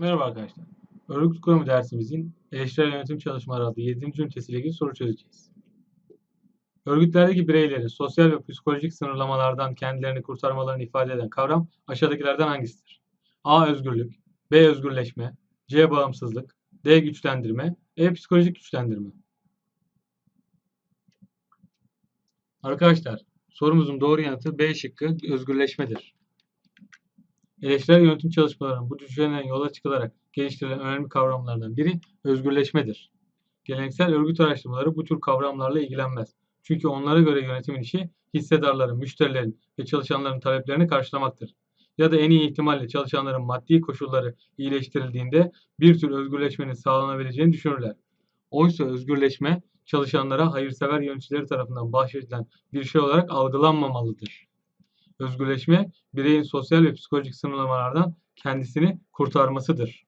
Merhaba arkadaşlar. Örgüt kuramı dersimizin eleştirel yönetim çalışmaları adlı 7. ünitesiyle ilgili soru çözeceğiz. Örgütlerdeki bireylerin sosyal ve psikolojik sınırlamalardan kendilerini kurtarmalarını ifade eden kavram aşağıdakilerden hangisidir? A. Özgürlük B. Özgürleşme C. Bağımsızlık D. Güçlendirme E. Psikolojik güçlendirme Arkadaşlar sorumuzun doğru yanıtı B şıkkı özgürleşmedir. Eleştirel yönetim çalışmalarının bu düşünceden yola çıkılarak geliştirilen önemli kavramlardan biri özgürleşmedir. Geleneksel örgüt araştırmaları bu tür kavramlarla ilgilenmez. Çünkü onlara göre yönetimin işi hissedarların, müşterilerin ve çalışanların taleplerini karşılamaktır. Ya da en iyi ihtimalle çalışanların maddi koşulları iyileştirildiğinde bir tür özgürleşmenin sağlanabileceğini düşünürler. Oysa özgürleşme çalışanlara hayırsever yöneticileri tarafından bahşedilen bir şey olarak algılanmamalıdır özgürleşme bireyin sosyal ve psikolojik sınırlamalardan kendisini kurtarmasıdır.